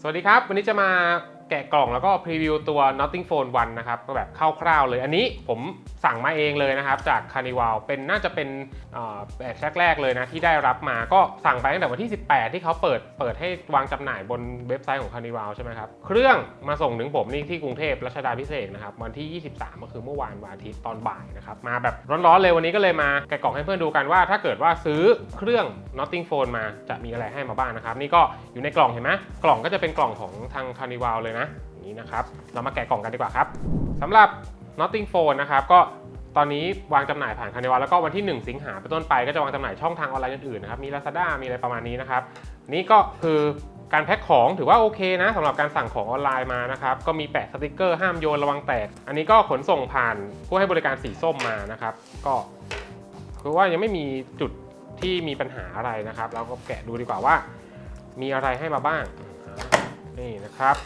สวัสดีครับ วันนี้จะมา แกะกล่องแล้วก็พรีวิวตัว Notting Phone 1 นะครับก็แบบคร่าวๆเลย อันนี้ผมสั่งมาเองเลยนะครับจาก Carnival เป็นน่าจะเป็นเอ่อแบบแรกๆเลยนะที่ได้รับมาก็สั่งไปตั้งแต่วันที่ 18 ที่เขาเปิดเปิดให้วางจำหน่ายบนเว็บไซต์ของ Carnival ใช่ไหมครับ เครื่องมาส่งถึงผมนี่ที่กรุงเทพรัชดาพิเศษนะครับวันที่ 23 ก็คือเมื่อวานวันอาทิตย์ตอนบ่ายนะครับมาแบบร้อนๆเลยวันนี้ก็เลยมาแกะกล่องให้เพื่อนดูกันว่า ถ้าเกิดว่าซื้อเครื่อง Notting Phone มาจะมีอะไรให้มาบ้างนะครับนี่ก็อยู่ในกล่องเห็นไหมกล่องก็จะเป็นกล่องของทาง Carnival เลยนะอย่างนี้นะครับ เรามาแกะกล่องกันดีกว่าครับสำหรับ Notting Phone นะครับก็ตอนนี้วางจำหน่ายผ่าน Carnival แล้วก็วันที่ 1 สิงหาเป็นต้นไปก็จะวางจำหน่ายช่องทางออนไลน์อื่นๆนะครับมี Lazada มีอะไรประมาณนี้นะครับ นี่ก็คือการแพ็คของถือว่าโอเคนะสำหรับการสั่งของออนไลน์มานะครับ ก็มีแปะสติกเกอร์ห้ามโยนระวังแตก อันนี้ก็ขนส่งผ่านผู้ให้บริการสีส้มมานะครับ ก็คือว่ายังไม่มีจุดที่มีปัญหาอะไรนะครับ เราก็แกะดูดีกว่าว่า มีอะไรให้มาบ้างนี่นะครับ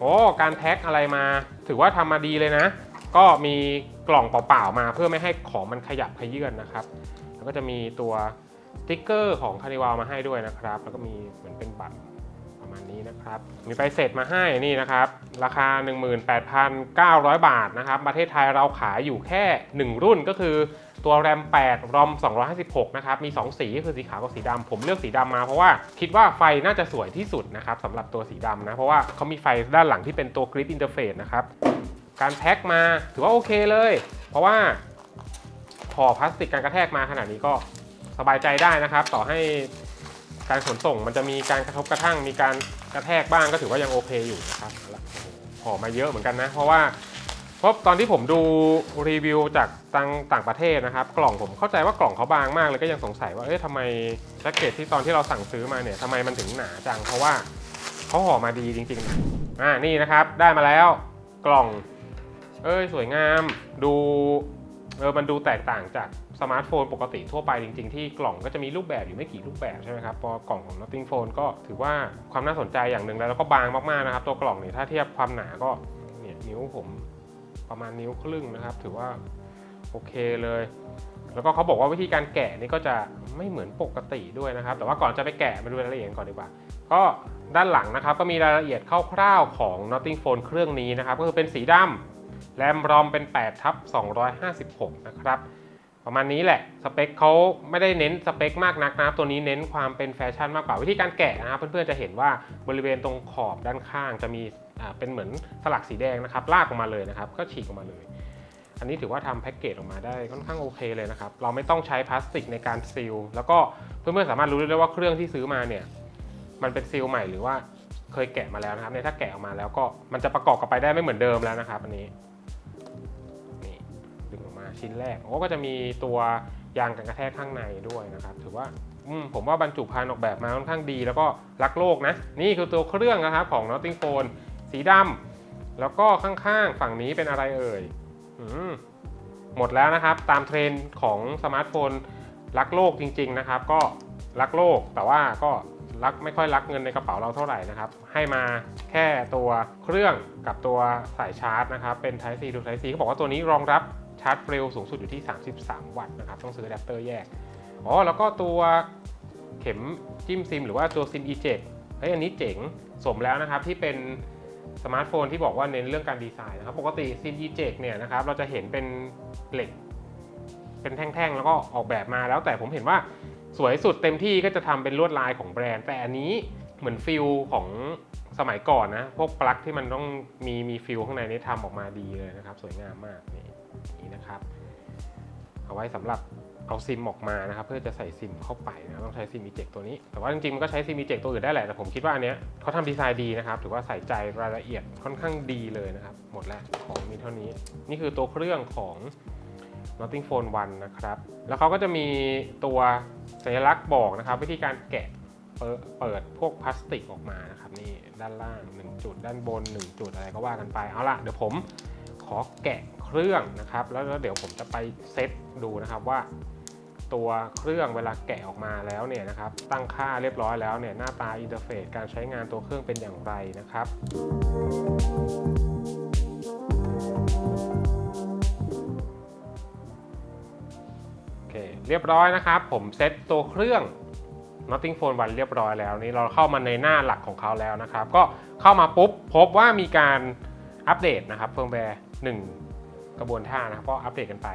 โอ้การแพ็คอะไรมา ถือว่าทำมาดีเลยนะ ก็มีกล่องเปล่าๆมาเพื่อไม่ให้ของมันขยับขยื่นนะครับ แล้วก็จะมีตัวสติ๊กเกอร์ของคานิวาลมาให้ด้วยนะครับ แล้วก็มีเหมือนเป็นบัตรประมาณนี้นะครับ มีใบเสร็จมาให้นี่นะครับ ราคา 18,900 บาทนะครับ ประเทศไทยเราขายอยู่แค่ 1 รุ่นก็คือ ตัวแรม8รอม256 นะครับ มี 2 สีก็คือสีขาวกับสีดำ ผมเลือกสีดำมาเพราะว่าคิดว่าไฟน่าจะสวยที่สุดนะครับสำหรับตัวสีดำนะ เพราะว่าเขามีไฟด้านหลังที่เป็นตัวกริดอินเทอร์เฟซนะครับ การแพ็คมาถือว่าโอเคเลย เพราะว่าห่อพลาสติกการกระแทกมาขนาดนี้ก็สบายใจได้นะครับ ต่อให้การขนส่งมันจะมีการกระทบกระทั่งมีการกระแทกบ้างก็ถือว่ายังโอเคอยู่นะครับห่อมาเยอะเหมือนกันนะ เพราะว่า เพราะตอนที่ผมดูรีวิวจากต่างต่างประเทศนะครับ กล่องผมเข้าใจว่ากล่องเขาบางมากเลยก็ยังสงสัยว่าเอ๊ะทำไมแพ็กเกจที่ตอนที่เราสั่งซื้อมาเนี่ยทำไมมันถึงหนาจังเพราะว่าเขาห่อมาดีจริงๆอ่านี่นะครับได้มาแล้วกล่อง เอ้ยสวยงามดูเออมันดูแตกต่างจากสมาร์ทโฟนปกติทั่วไปจริงๆ ที่กล่องก็จะมีรูปแบบอยู่ไม่กี่รูปแบบใช่ไหมครับพอกล่องของ Notting Phone ก็ถือว่าความน่าสนใจอย่างหนึ่งแล้วแล้วก็บางมากๆนะครับ ตัวกล่องเนี่ยถ้าเทียบความหนาก็เนี่ยนิ้วผม ประมาณนิ้วครึ่งนะครับ ถือว่าโอเคเลย แล้วก็เขาบอกว่าวิธีการแกะนี่ก็จะไม่เหมือนปกติด้วยนะครับ แต่ว่าก่อนจะไปแกะมาดูรายละเอียดก่อนดีกว่า ก็ด้านหลังนะครับก็มีรายละเอียดคร่าวๆของ Notting Phone เครื่องนี้นะครับ ก็คือเป็นสีดำแรมรอมเป็น8ทับ256 นะครับ ประมาณนี้แหละสเปคเขาไม่ได้เน้นสเปคมากนักนะครับ ตัวนี้เน้นความเป็นแฟชั่นมากกว่าวิธีการแกะนะครับ เพื่อนๆจะเห็นว่าบริเวณตรงขอบด้านข้างจะมี เป็นเหมือนสลักสีแดงนะครับลากออกมาเลยนะครับ ก็ฉีกออกมาเลย อันนี้ถือว่าทำแพ็กเกจออกมาได้ค่อนข้างโอเคเลยนะครับ เราไม่ต้องใช้พลาสติกในการซีลแล้วก็เพื่อนๆสามารถรู้ได้ว่าเครื่องที่ซื้อมาเนี่ยมันเป็นซีลใหม่หรือว่าเคยแกะมาแล้วนะครับเนี่ยถ้าแกะออกมาแล้วก็มันจะประกอบกับไปได้ไม่เหมือนเดิมแล้วนะครับ อันนี้นี่ดึงออกมาชิ้นแรกโอ้ก็จะมีตัวยางกันกระแทกข้างในด้วยนะครับ ถือว่าอมผมว่าบรรจุภัณฑ์ออกแบบมาค่อนข้างดี แล้วก็รักโลกนะ นี่คือตัวเครื่องนะครับของ Notting Phone สีดำแล้วก็ข้างๆ ฝั่งนี้เป็นอะไรเอ่ยอมหมดแล้วนะครับ ตามเทรนด์ของสมาร์ทโฟนรักโลกจริง ๆ นะครับ ก็รักโลกแต่ว่าก็รักไม่ค่อยรักเงินในกระเป๋าเราเท่าไหร่นะครับ ให้มาแค่ตัวเครื่องกับตัวสายชาร์จนะครับ เป็น Type C ดู Type C เขาบอกว่าตัวนี้รองรับชาร์จเร็วสูงสุดอยู่ที่ 33 วัตต์นะครับ ต้องซื้ออะแดปเตอร์แยก อ๋อ แล้วก็ตัวเข็มจิ้มซิม หรือว่าตัวซิม eject เฮ้ยอันนี้เจ๋งสมแล้วนะครับที่เป็น สมาร์ทโฟนที่บอกว่าเน้นเรื่องการดีไซน์นะครับ ปกติซิม eject เนี่ยนะครับเราจะเห็นเป็นเหล็ก เป็นแท่งๆ แล้วก็ออกแบบมาแล้วแต่ผมเห็นว่าสวยสุดเต็มที่ก็จะทำเป็นลวดลายของแบรนด์ แต่อันนี้เหมือนฟิลของสมัยก่อนนะ พวกปลั๊กที่มันต้องมีมีฟิลข้างในนี้ทำออกมาดีเลยนะครับ สวยงามมากนี่นี่นะครับ เอาไว้สำหรับ เอาซิมออกมานะครับเพื่อจะใส่ซิมเข้าไปนะต้องใช้ซิม e ีเจกตัวนี้ แต่ว่าจริงๆมันก็ใช้ซิม e ีเจกตัวอื่นได้แหละแต่ผมคิดว่าอันเนี้ยเขาทำดีไซน์ดีนะครับถือว่าใส่ใจรายละเอียดค่อนข้างดีเลยนะครับ หมดแล้วของมีเท่านี้ นี่คือตัวเครื่องของ Notting Phone 1 นะครับ แล้วเขาก็จะมีตัวสัญลักษณ์บอกนะครับ วิธีการแกะเปิดเปิดพวกพลาสติกออกมานะครับนี่ด้านล่าง 1 จุด ด้านบน 1 จุดอะไรก็ว่ากันไป เอาล่ะเดี๋ยวผมขอแกะเครื่องนะครับ แล้วเดี๋ยวผมจะไปเซตดูนะครับว่า ตัวเครื่องเวลาแกะออกมาแล้วเนี่ยนะครับตั้งค่าเรียบร้อยแล้วเนี่ยหน้าตาอินเทอร์เฟซการใช้งานตัวเครื่องเป็นอย่างไรนะครับโอเคเรียบร้อยนะครับ ผมเซตตัวเครื่อง Notting Phone 1เรียบร้อยแล้วนี่เราเข้ามาในหน้าหลักของเขาแล้วนะครับ ก็เข้ามาปุ๊บพบว่ามีการอัปเดตนะครับเฟิร์มแวร์1กระบวนท่านะครับก็อัปเดตกันไป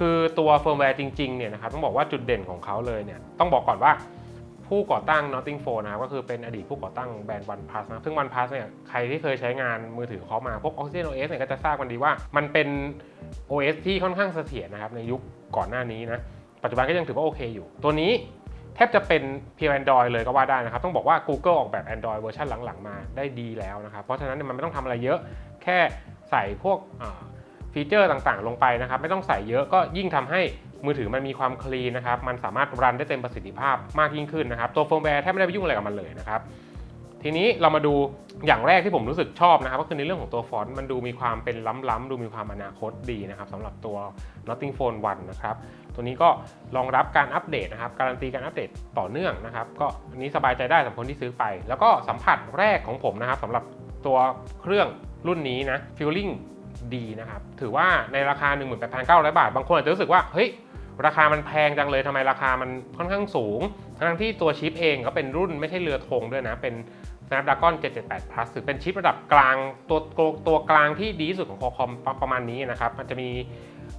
คือตัวเฟิร์มแวร์จริงๆเนี่ยนะครับต้องบอกว่าจุดเด่นของเขาเลยเนี่ยต้องบอกก่อนว่าผู้ก่อตั้ง Notting Phone นะครับก็คือเป็นอดีตผู้ก่อตั้งแบรนด์ OnePlus นะซึ่ง OnePlus เนี่ยใครที่เคยใช้งานมือถือเขามาพวก Oxygen OS เนี่ยก็จะทราบกันดีว่า มันเป็น OS ที่ค่อนข้างเสถียรนะครับในยุคก่อนหน้านี้นะปัจจุบันก็ยังถือว่าโอเคอยู่ ตัวนี้แทบจะเป็นเพียง Android เลยก็ว่าได้นะครับ ต้องบอกว่า Google ออกแบบ Android เวอร์ชันหลังๆ มาได้ดีแล้วนะครับ เพราะฉะนั้นมันไม่ต้องทำอะไรเยอะ แค่ใส่พวก ฟีเจอร์ต่างๆ ลงไปนะครับ ไม่ต้องใส่เยอะก็ยิ่งทำให้มือถือมันมีความคลีนนะครับ มันสามารถรันได้เต็มประสิทธิภาพมากยิ่งขึ้นนะครับ ตัวเฟิร์มแวร์แทบไม่ได้ไปยุ่งอะไรกับมันเลยนะครับ ทีนี้เรามาดูอย่างแรกที่ผมรู้สึกชอบนะครับ ก็คือในเรื่องของตัวฟอนต์มันดูมีความเป็นล้ำๆดูมีความอนาคตดีนะครับสำหรับตัว Notting Phone 1นะครับ ตัวนี้ก็รองรับการอัปเดตนะครับ การันตีการอัปเดตต่อเนื่องนะครับ ก็อันนี้สบายใจได้สำหรับคนที่ซื้อไป แล้วก็สัมผัสแรกของผมนะครับสำหรับตัวเครื่องรุ่นนี้นะฟีลลิ่ง ดีนะครับ ถือว่าในราคา 18,900 บาท บางคนอาจจะรู้สึกว่าเฮ้ยราคามันแพงจังเลยทำไมราคามันค่อนข้างสูง ทั้งที่ตัวชิปเองก็เป็นรุ่นไม่ใช่เรือธงด้วยนะ เป็น Snapdragon 778 Plus ถือเป็นชิประดับกลางตัวตัวตัวกลางที่ดีที่สุดของ Qualcomm ประมาณนี้นะครับ มันจะมี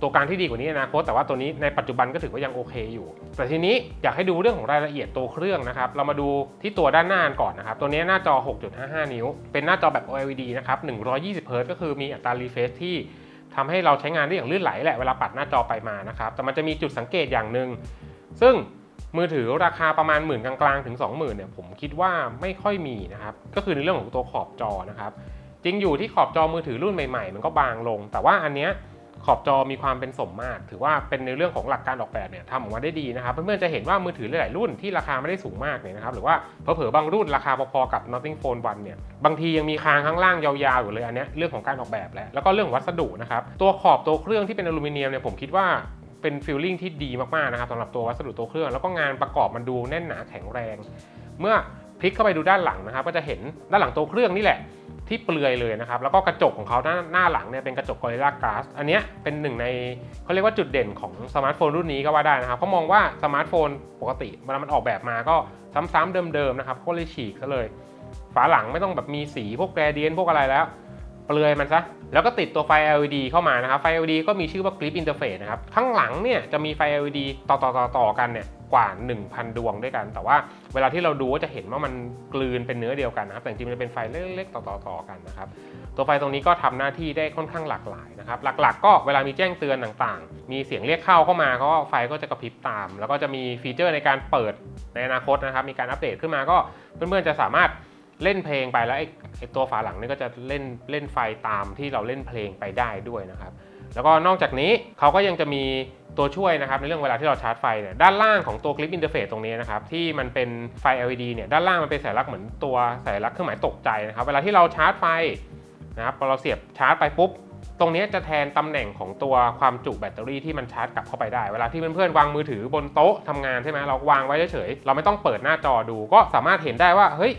ตัวกลางที่ดีกว่านี้นอนาคตแต่ว่าตัวนี้ในปัจจุบันก็ถือว่ายังโอเคอยู่ แต่ทีนี้อยากให้ดูเรื่องของรายละเอียดตัวเครื่องนะครับ เรามาดูที่ตัวด้านหน้าก่อนนะครับ ตัวนี้หน้าจอ 6.55 นิ้ว เป็นหน้าจอแบบ OLED นะครับ 120 Hz ก็คือมีอัตรา refresh ที่ทำให้เราใช้งานได้อย่างลื่นไหลแหละเวลาปัดหน้าจอไปมานะครับ แต่มันจะมีจุดสังเกตอย่างหนึ่งซึ่งมือถือราคาประมาณหมื่นกลางๆถึง 20,000เนี่ยผมคิดว่าไม่ค่อยมีนะครับ ก็คือในเรื่องของตัวขอบจอนะครับ จริงอยู่ที่ขอบจอมือถือรุ่นใหม่ๆ มันก็บางลง แต่ว่าอันเนี้ย ขอบจอมีความเป็นสมมาตร ถือว่าเป็นในเรื่องของหลักการออกแบบเนี่ยทำออกมาได้ดีนะครับ เพื่อนๆจะเห็นว่ามือถือหลายๆรุ่นที่ราคาไม่ได้สูงมากเนี่ยนะครับ หรือว่าเผลอๆบางรุ่นราคาพอๆกับ Notting Phone 1เนี่ย บางทียังมีคางข้างล่างยาวๆอยู่เลยอันเนี้ยเรื่องของการออกแบบแหละแล้วก็เรื่องของวัสดุนะครับ ตัวขอบตัวเครื่องที่เป็นอลูมิเนียมเนี่ยผมคิดว่าเป็นฟีลลิ่งที่ดีมากๆนะครับสำหรับตัววัสดุตัวเครื่อง แล้วก็งานประกอบมันดูแน่นหนาแข็งแรง เมื่อ พลิกเข้าไปดูด้านหลังนะครับ ก็จะเห็นด้านหลังตัวเครื่องนี่แหละที่เปลือยเลยนะครับ แล้วก็กระจกของเขาหน้าหน้าหลังเนี่ยเป็นกระจก Gorilla Glass อันนี้เป็นหนึ่งในเขาเรียกว่าจุดเด่นของสมาร์ทโฟนรุ่นนี้ก็ว่าได้นะครับเขามองว่าสมาร์ทโฟนปกติเวลามันออกแบบมาก็ซ้ำๆเดิมๆนะครับก็เลยฉีกซะเลย ฝาหลังไม่ต้องแบบมีสีพวกแกรเดียนพวกอะไรแล้วเปลือยมันซะแล้วก็ติดตัวไฟ LED เข้ามานะครับไฟ LED ก็มีชื่อว่า Grip Interface นะครับข้างหลังเนี่ยจะมีไฟ LED ต่อต่อต่อต่อกันเนี่ย กว่า 1,000 ดวงด้วยกัน แต่ว่าเวลาที่เราดูก็จะเห็นว่ามันกลืนเป็นเนื้อเดียวกันนะครับแต่จริงๆมันจะเป็นไฟเล็กๆต่อต่อต่อกันนะครับตัวไฟตรงนี้ก็ทำหน้าที่ได้ค่อนข้างหลากหลายนะครับหลักๆ ก็เวลามีแจ้งเตือนต่างๆ มีเสียงเรียกเข้าเข้ามาก็ไฟก็จะกระพริบตาม แล้วก็จะมีฟีเจอร์ในการเปิดในอนาคตนะครับมีการอัปเดตขึ้นมาก็เพื่อนๆจะสามารถเล่นเพลงไปแล้วไอ้ตัวฝาหลังนี่ก็จะเล่นเล่นไฟตามที่เราเล่นเพลงไปได้ด้วยนะครับ แล้วก็นอกจากนี้เขาก็ยังจะมีตัวช่วยนะครับในเรื่องเวลาที่เราชาร์จไฟเนี่ยด้านล่างของตัวคลิปอินเทอร์เฟซตรงนี้นะครับที่มันเป็นไฟ LED เนี่ยด้านล่างมันเป็นสัญลักษณ์เหมือนตัวสัญลักษณ์เครื่องหมายตกใจนะครับเวลาที่เราชาร์จไฟนะครับพอเราเสียบชาร์จไปปุ๊บตรงนี้จะแทนตำแหน่งของตัวความจุแบตเตอรี่ที่มันชาร์จกลับเข้าไปได้ เวลาที่เพื่อนๆวางมือถือบนโต๊ะทำงานใช่ไหมเราวางไว้เฉยๆเราไม่ต้องเปิดหน้าจอดู ก็สามารถเห็นได้ว่าเฮ้ย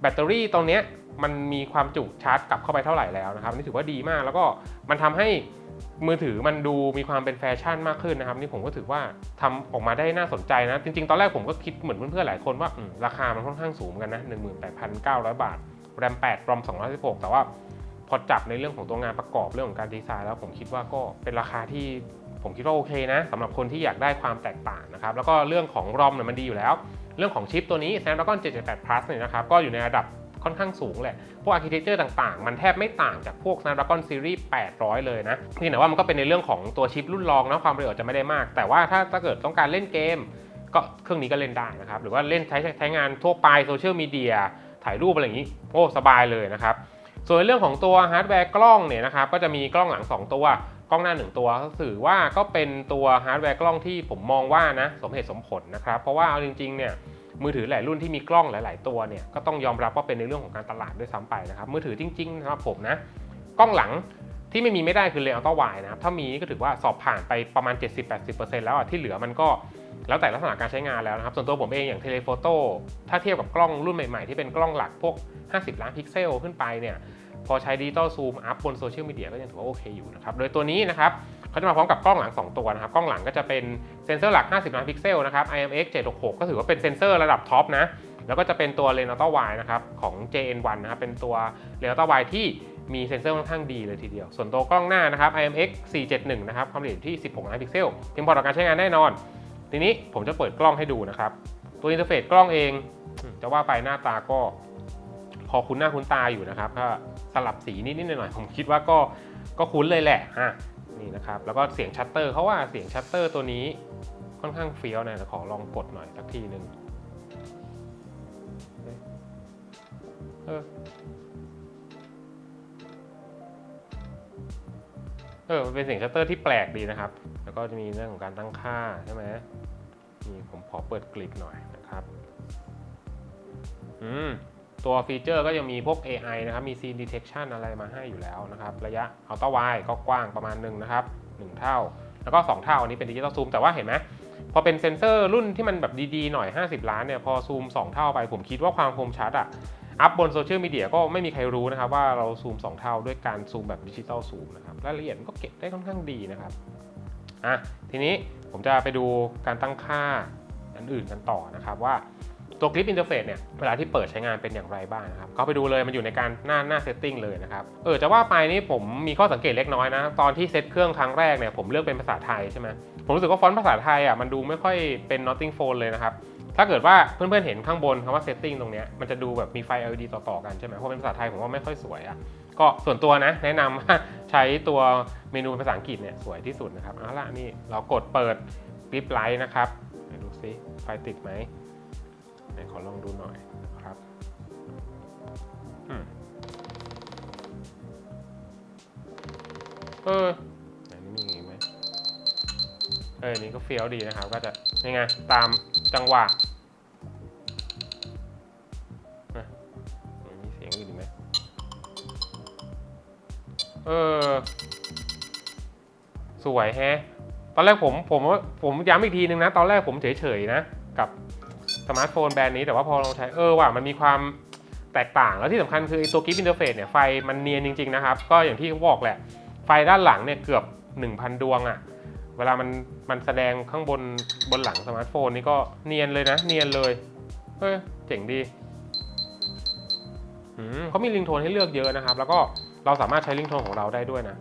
แบตเตอรี่ตรงนี้มันมีความจุชาร์จกลับเข้าไปเท่าไหร่แล้วนะครับนี่ถือว่าดีมากแล้วก็มันทำให้ มือถือมันดูมีความเป็นแฟชั่นมากขึ้นนะครับ นี่ผมก็ถือว่าทำออกมาได้น่าสนใจนะ จริงๆ ตอนแรกผมก็คิดเหมือนเพื่อนๆหลายคนว่าราคามันค่อนข้างสูงเหมือนกันนะ18,900 บาท แรม 8 รอม 216 แต่ว่าพอจับในเรื่องของตัวงานประกอบเรื่องของการดีไซน์แล้วผมคิดว่าก็เป็นราคาที่ผมคิดว่าโอเคนะสำหรับคนที่อยากได้ความแตกต่างนะครับแล้วก็เรื่องของรอมเนี่ยมันดีอยู่แล้ว เรื่องของชิปตัวนี้ Snapdragon 778 Plus เนี่ยนะครับก็อยู่ในระดับ ค่อนข้างสูงแหละ พวก architecture ต่างๆ มันแทบไม่ต่างจากพวก Snapdragon Series 800 เลยนะเพียงแต่ว่ามันก็เป็นในเรื่องของตัวชิปรุ่นรองนะความเร็วจะไม่ได้มาก แต่ว่าถ้าถ้าเกิดต้องการเล่นเกม ก็เครื่องนี้ก็เล่นได้นะครับ หรือว่าเล่นใช้ใช้งานทั่วไปโซเชียลมีเดียถ่ายรูปอะไรอย่างนี้โอ้สบายเลยนะครับ ส่วนเรื่องของตัวฮาร์ดแวร์กล้องเนี่ยนะครับก็จะมีกล้องหลัง 2 ตัวกล้องหน้า 1 ตัวก็ถือว่าก็เป็นตัวฮาร์ดแวร์กล้องที่ผมมองว่านะสมเหตุสมผลนะครับ เพราะว่าเอาจริงๆเนี่ย มือถือหลายรุ่นที่มีกล้องหลาย ๆ ตัวเนี่ยก็ต้องยอมรับว่าเป็นในเรื่องของการตลาดด้วยซ้ำไปนะครับมือถือจริงๆนะครับผมนะกล้องหลังที่ไม่มีไม่ได้คือเลนส์อัลตร้าไวนะครับถ้ามีก็ถือว่าสอบผ่านไปประมาณ 70-80%แล้วอะที่เหลือมันก็แล้วแต่ลักษณะการใช้งานแล้วนะครับ ส่วนตัวผมเองอย่างเทเลโฟโต้ถ้าเทียบกับกล้องรุ่นใหม่ ๆ ที่เป็นกล้องหลักพวก 50 ล้านพิกเซลขึ้นไปเนี่ยพอใช้ดิจิตอลซูมอัพบนโซเชียลมีเดียก็ยังถือว่าโอเคอยู่นะครับ โดยตัวนี้นะครับ เขาจะมาพร้อมกับกล้องหลัง 2 ตัวนะครับ กล้องหลังก็จะเป็นเซนเซอร์หลัก 50ล้านพิกเซลนะครับ IMX 766 ก็ถือว่าเป็นเซนเซอร์ระดับท็อปนะ แล้วก็จะเป็นตัว l e n o t a Y นะครับของ JN1 นะครับ เป็นตัว l e n o t a Y ที่มีเซนเซอร์ค่อนข้างดีเลยทีเดียว ส่วนตัวกล้องหน้านะครับ IMX 471 นะครับ ความละเอียดที่ 16ล้านพิกเซลเพียงพอต่อการใช้งานแน่นอน ทีนี้ผมจะเปิดกล้องให้ดูนะครับ ตัวอินเทอร์เฟซกล้องเอง จะว่าไปหน้าตาก็ พอคุ้นหน้าคุ้นตาอยู่นะครับก็สลับสีนิดๆหน่อยๆผมคิดว่าก็ก็คุ้นเลยแหละ นี่นะครับ แล้วก็เสียงชัตเตอร์เขาว่าเสียงชัตเตอร์ตัวนี้ค่อนข้างเฟี้ยวนะขอลองกดหน่อยสักทีหนึ่งเออเออเป็นเสียงชัตเตอร์ที่แปลกดีนะครับ แล้วก็จะมีเรื่องของการตั้งค่าใช่ไหมนี่ผมขอเปิดกริดหน่อยนะครับ อืม ตัวฟีเจอร์ก็ยังมีพวก AI นะครับ มี scene detection อะไรมาให้อยู่แล้วนะครับ ระยะ ultra wide ก็กว้างประมาณหนึ่งนะครับ 1 เท่า แล้วก็ 2 เท่า อันนี้เป็นดิจิตอลซูม แต่ว่าเห็นไหม พอเป็นเซนเซอร์รุ่นที่มันแบบดีๆ หน่อย 50 ล้านเนี่ย พอซูม 2 เท่าไป ผมคิดว่าความคมชัดอะอัพบนโซเชียลมีเดียก็ไม่มีใครรู้นะครับ ว่าเราซูม 2 เท่าด้วยการซูมแบบดิจิตอลซูมนะครับ รายละเอียดก็เก็บได้ค่อนข้างดีนะครับ อะ ทีนี้ผมจะไปดูการตั้งค่าอันอื่นกันต่อนะครับว่า ตัวคลิปอินเทอร์เฟซเนี่ยเวลาที่เปิดใช้งานเป็นอย่างไรบ้างนะครับก็ไปดูเลยมันอยู่ในการหน้าหน้าเซตติ้งเลยนะครับเออจะว่าไปนี่ผมมีข้อสังเกตเล็กน้อยนะ ตอนที่เซตเครื่องครั้งแรกเนี่ยผมเลือกเป็นภาษาไทยใช่ไหมผมรู้สึกว่าฟอนต์ภาษาไทยอะมันดูไม่ค่อยเป็น Notting Phone เลยนะครับถ้าเกิดว่าเพื่อนๆเห็นข้างบนคำว่า setting ตรงเนี้ยมันจะดูแบบมีไฟ LED ต่อๆกันใช่ไหมเพราะเป็นภาษาไทยผมว่าไม่ค่อยสวยอะก็ส่วนตัวนะ แนะนำว่าใช้ตัวเมนูภาษาอังกฤษเนี่ยสวยที่สุดนะครับเอาละนี่เรากดเปิดคลิปไลท์นะครับดูซิไฟติดไหม ไหนขอลองดูหน่อยนะครับอืมเออไหนนี่มีอย่างงี้ไหมเออนี่ก็เฟี้ยวดีนะครับ ก็จะยังไงตามจังหวะอะมีเสียงอื่นอีกไหมเออ สวยแฮะ ตอนแรกผมผมว่าผมย้ำอีกทีนึงนะ ตอนแรกผมเฉยๆนะ กับ สมาร์ทโฟนแบรนด์นี้แต่ว่าพอลองใช้เออว่ะมันมีความแตกต่างแล้วที่สำคัญคือไอ้ตัวกิฟต์อินเทอร์เฟซเนี่ยไฟมันเนียนจริง ๆ นะครับ ก็อย่างที่เขาบอกแหละ ไฟด้านหลังเนี่ยเกือบ 1,000 ดวงอะ่ะเวลามันมันแสดงข้างบนบนหลังสมาร์ทโฟนนี่ก็เนียนเลยนะ เนียนเลยเฮ้ยเจ๋งดีอืมเขามีลิงโทนให้เลือกเยอะนะครับ แล้วก็เราสามารถใช้ลิงโทนของเราได้ด้วยนะ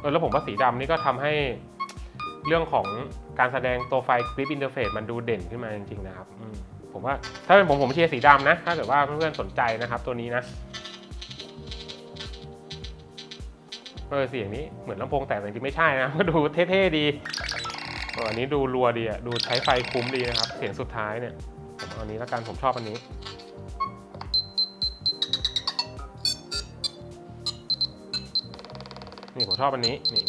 เออแล้วผมว่าสีดำนี่ก็ทำให้เรื่องของ การแสดงตัวไฟคลิปอินเทอร์เฟซมันดูเด่นขึ้นมาจริงๆนะครับผมว่าถ้าเป็นผมผมเชียร์สีดำนะ ถ้าเกิดว่าเพื่อนๆสนใจนะครับตัวนี้นะเออเสียงนี้เหมือนลำโพงแต่จริงๆไม่ใช่นะก็ดูเท่ๆดีอันนี้ดูรัวดีอะดูใช้ไฟคุ้มดีนะครับ เสียงสุดท้ายเนี่ยผมเอาอันนี้แล้วกันผมชอบอันนี้นี่ผมชอบอันนี้นี่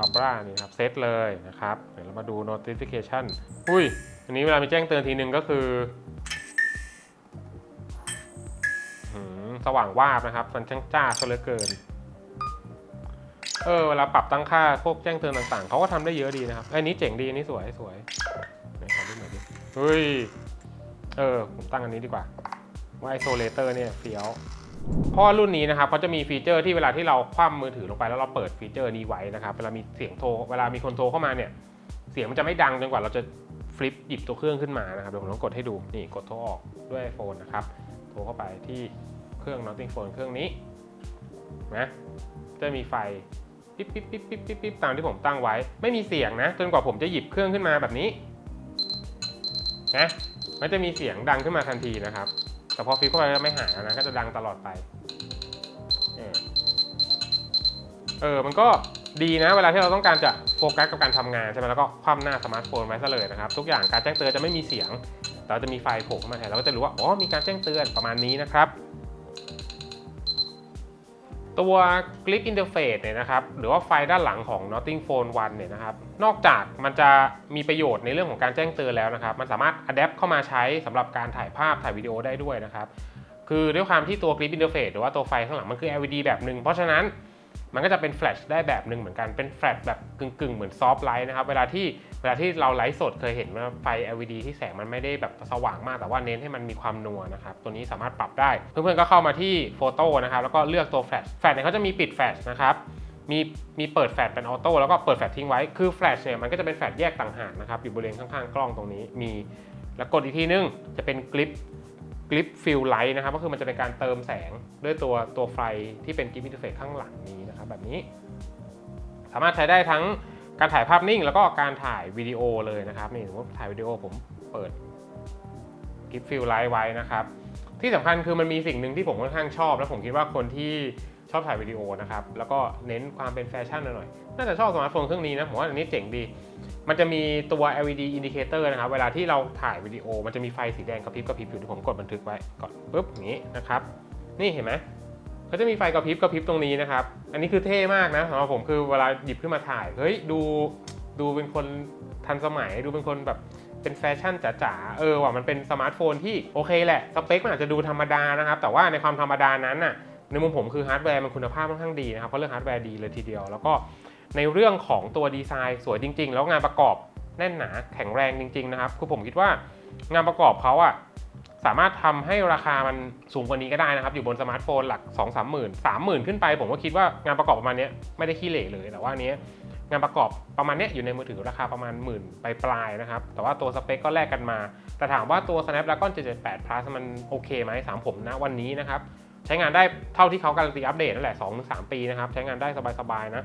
อัลบรานี่ครับเซตเลยนะครับ เดี๋ยวเรามาดู notification อุ้ย อันนี้เวลามีแจ้งเตือนทีนึงก็คือหืมสว่างวาบนะครับ มันช่างจ้าซะเหลือเกิน เออ เวลาปรับตั้งค่าพวกแจ้งเตือนต่างๆ เขาก็ทำได้เยอะดีนะครับ อันนี้เจ๋งดี อันนี้สวยสวยไหนขอดูหน่อยดิ เฮ้ย เออ ผมตั้งอันนี้ดีกว่า ว่าไอโซเลเตอร์เนี่ยเฟี้ยว เพราะว่ารุ่นนี้นะครับเขาจะมีฟีเจอร์ที่เวลาที่เราคว่ำมือถือลงไปแล้วเราเปิดฟีเจอร์นี้ไว้นะครับเวลามีเสียงโทรเวลามีคนโทรเข้ามาเนี่ยเสียงมันจะไม่ดังจนกว่าเราจะฟลิปหยิบตัวเครื่องขึ้นมานะครับเดี๋ยวผมต้องกดให้ดูนี่กดโทรออกด้วย iPhone นะครับโทรเข้าไปที่เครื่อง Notting Phone เครื่องนี้นะจะมีไฟปิ๊บปิ๊บปิ๊บปิ๊บปิ๊บปิ๊บตามที่ผมตั้งไว้ ไม่มีเสียงนะ จนกว่าผมจะหยิบเครื่องขึ้นมาแบบนี้นะมันจะมีเสียงดังขึ้นมาทันทีนะครับ แต่พอฟิปเข้าไปแล้วไม่หายนะก็จะดังตลอดไปเออมันก็ดีนะเวลาที่เราต้องการจะโฟกัสกับการทำงานใช่ไหมแล้วก็คว่ำหน้าสมาร์ทโฟนไว้ซะเลยนะครับทุกอย่างการแจ้งเตือนจะไม่มีเสียงแต่เราจะมีไฟโผล่ขึ้นมาแทนเราก็จะรู้ว่าอ๋อมีการแจ้งเตือนประมาณนี้นะครับ ตัว Clip Interface เนี่ยนะครับหรือว่าไฟด้านหลังของ Notting Phone 1เนี่ยนะครับนอกจากมันจะมีประโยชน์ในเรื่องของการแจ้งเตือนแล้วนะครับ มันสามารถ adapt เข้ามาใช้สำหรับการถ่ายภาพถ่ายวิดีโอได้ด้วยนะครับคือด้วยความที่ตัว Clip Interface หรือว่าตัวไฟข้างหลังมันคือ LED แบบหนึ่งเพราะฉะนั้น มันก็จะเป็นแฟลชได้แบบหนึ่งเหมือนกันเป็นแฟลชแบบกึ่งๆ เหมือนซอฟต์ไลท์นะครับเวลาที่เวลาที่เราไลฟ์สดเคยเห็นว่าไฟ LED ที่แสงมันไม่ได้แบบสว่างมากแต่ว่าเน้นให้มันมีความนัวนะครับตัวนี้สามารถปรับได้ เพื่อนๆก็เข้ามาที่โฟโต้นะครับแล้วก็เลือกตัวแฟลชแฟลชเนี่ยเขาจะมีปิดแฟลชนะครับมีมีเปิดแฟลชเป็นออโต้แล้วก็เปิดแฟลชทิ้งไว้คือแฟลชเนี่ยมันก็จะเป็นแฟลชแยกต่างหากนะครับอยู่บริเวณข้างๆกล้องตรงนี้มีแล้วกดอีกทีนึงจะเป็นกริป กริปฟิลไลท์นะครับก็คือมันจะเป็นการเติมแสงด้วยตัวตัวไฟที่เป็นกริปอินเทอร์เฟซข้างหลังนี้นะครับแบบนี้ สามารถใช้ได้ทั้งการถ่ายภาพนิ่ง แล้วก็การถ่ายวิดีโอเลยนะครับนี่สมมติถ่ายวิดีโอผมเปิดกริปฟิลไลท์ไว้นะครับที่สำคัญคือมันมีสิ่งหนึ่งที่ผมค่อนข้างชอบ และผมคิดว่าคนที่ ชอบถ่ายวิดีโอนะครับ แล้วก็เน้นความเป็นแฟชั่นหน่อยๆน่าจะชอบสมาร์ทโฟนเครื่องนี้นะผมว่าอันนี้เจ๋งดี มันจะมีตัว LED indicator นะครับ เวลาที่เราถ่ายวิดีโอ มันจะมีไฟสีแดงกระพริบกระพริบอยู่ที่ผมกดบันทึกไว้ก่อนปุ๊บอย่างนี้นะครับ นี่เห็นไหมเขาจะมีไฟกระพริบกระพริบตรงนี้นะครับ อันนี้คือเท่มากนะสำหรับผมคือเวลาหยิบขึ้นมาถ่าย เฮ้ยดูดูเป็นคนทันสมัยดูเป็นคนแบบเป็นแฟชั่นจ๋าๆ เออว่ามันเป็นสมาร์ทโฟนที่โอเคแหละ สเปคมันอาจจะดูธรรมดานะครับ แต่ว่าในความธรรมดานั้นน่ะ ในมุมผมคือฮาร์ดแวร์มันคุณภาพค่อนข้างดีนะครับเพราะเรื่องฮาร์ดแวร์ดีเลยทีเดียว แล้วก็ในเรื่องของตัวดีไซน์สวยจริง ๆ แล้วงานประกอบแน่นหนาแข็งแรงจริง ๆ นะครับ คือผมคิดว่างานประกอบเขาอะสามารถทำให้ราคามันสูงกว่านี้ก็ได้นะครับ อยู่บนสมาร์ทโฟนหลัก 2 3 0 0 0 0 3 0,000 ขึ้นไป ผมก็คิดว่างานประกอบประมาณนี้ไม่ได้ขี้เหร่เลย แต่ว่าอันเนี้ยงานประกอบประมาณเนี้ยอยู่ในมือถือราคาประมาณหมื่นปลายๆนะครับ แต่ว่าตัวสเปคก็แลกกันมา แต่ถามว่าตัว Snapdragon 778 Plus มันโอเคไหมสามผมนะวันนี้นะครับ ใช้งานได้เท่าที่เขาการันตีอัปเดตนั่นแหละ2-3ถึงสปีนะครับ ใช้งานได้สบายๆนะ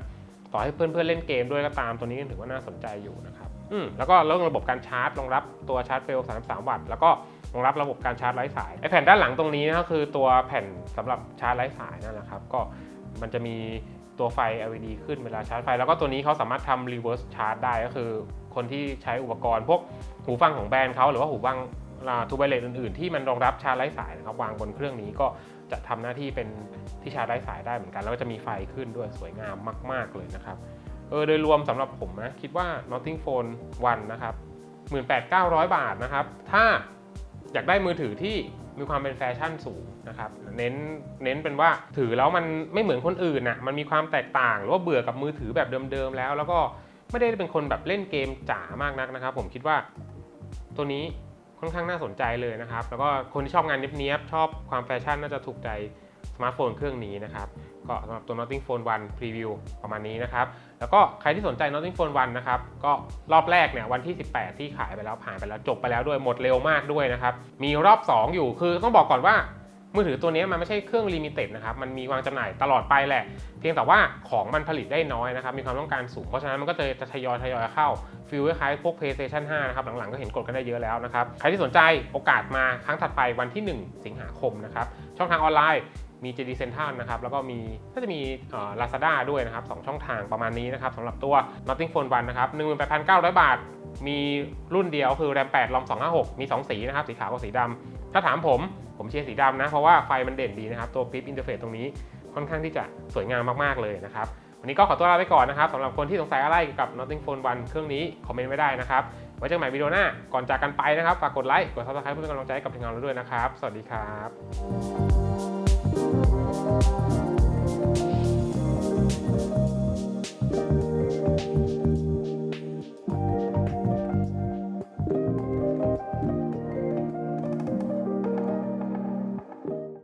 ต่อให้เพื่อนๆเล่นเกมด้วยก็ตามตัวนี้ก็ถือว่าน่าสนใจอยู่นะครับอืมแล้วก็เรื่องระบบการชาร์จรองรับตัวชาร์จเฟล33 วัตต์แล้วก็รองรับระบบการชาร์จไร้สายไอแผ่นด้านหลังตรงนี้ก็คือตัวแผ่นสำหรับชาร์จไร้สายนั่นแหละครับก็มันจะมีตัวไฟ LED ขึ้นเวลาชาร์จไฟ แล้วก็ตัวนี้เขาสามารถทำ reverse charge ได้ก็คือ คนที่ใช้อุปกรณ์ พวกหูฟังของแบรนด์เขาหรือว่าหูฟังทูไบเลตอื่นๆ ที่มันรองรับชาร์จไร้สายนะครับวางบนเครื่องนี้ก็ จะทำหน้าที่เป็นที่ชาร์จไร้สายได้เหมือนกัน แล้วก็จะมีไฟขึ้นด้วยสวยงามมาก ๆ เลยนะครับ เออโดยรวมสำหรับผมนะ คิดว่า Notting Phone 1 นะครับ 18,900 บาทนะครับ ถ้าอยากได้มือถือที่มีความเป็นแฟชั่นสูงนะครับ เน้นเน้นเป็นว่าถือแล้วมันไม่เหมือนคนอื่นนะมันมีความแตกต่างหรือว่าเบื่อกับมือถือแบบเดิมๆแล้ว แล้วก็ไม่ได้เป็นคนแบบเล่นเกมจ๋ามากนักนะครับ ผมคิดว่าตัวนี้ ค่อนข้างน่าสนใจเลยนะครับ แล้วก็คนที่ชอบงานเนี้ยบๆชอบความแฟชั่นน่าจะถูกใจสมาร์ทโฟนเครื่องนี้นะครับ ก็สำหรับตัว Notting Phone 1 Preview ประมาณนี้นะครับ แล้วก็ใครที่สนใจ Notting Phone 1 นะครับ ก็รอบแรกเนี่ยวันที่ 18 ที่ขายไปแล้วผ่านไปแล้วจบไปแล้วด้วยหมดเร็วมากด้วยนะครับ มีรอบ 2 อยู่คือต้องบอกก่อนว่า มือถือตัวนี้มันไม่ใช่เครื่องลิมิเต็ดนะครับ มันมีวางจำหน่ายตลอดไปแหละ เพียงแต่ว่าของมันผลิตได้น้อยนะครับ มีความต้องการสูง เพราะฉะนั้นมันก็จะทยอยทยอยเข้าฟิลคล้ายพวก PlayStation 5 นะครับ หลังๆ ก็เห็นกดกันได้เยอะแล้วนะครับ ใครที่สนใจโอกาสมาครั้งถัดไปวันที่ 1 สิงหาคมนะครับ ช่องทางออนไลน์ มี JD Central นะครับแล้วก็มีก็จะมี Lazada ด้วยนะครับ2ช่องทางประมาณนี้นะครับสำหรับตัว Notting Phone 1นะครับ18,900 บาท มีรุ่นเดียวคือ RAM 8 ROM 256 มี 2 สีนะครับสีขาวกับสีดำถ้าถามผมผมเชียร์สีดำนะ เพราะว่าไฟมันเด่นดีนะครับ ตัว Pip Interface ตรงนี้ค่อนข้างที่จะสวยงามมากๆเลยนะครับวันนี้ก็ขอตัวลาไปก่อนนะครับสำหรับคนที่สงสัยอะไรเกี่ยวกับ Notting Phone 1 เครื่องนี้ คอมเมนต์ไว้ได้นะครับ ไว้เจอกันใหม่วิดีโอหน้า ก่อนจากกันไปนะครับ ฝากกดไลค์ กด Subscribe เพื่อเป็นกำลังใจให้กับทีมงานเราด้วยนะครับ สวัสดีครับ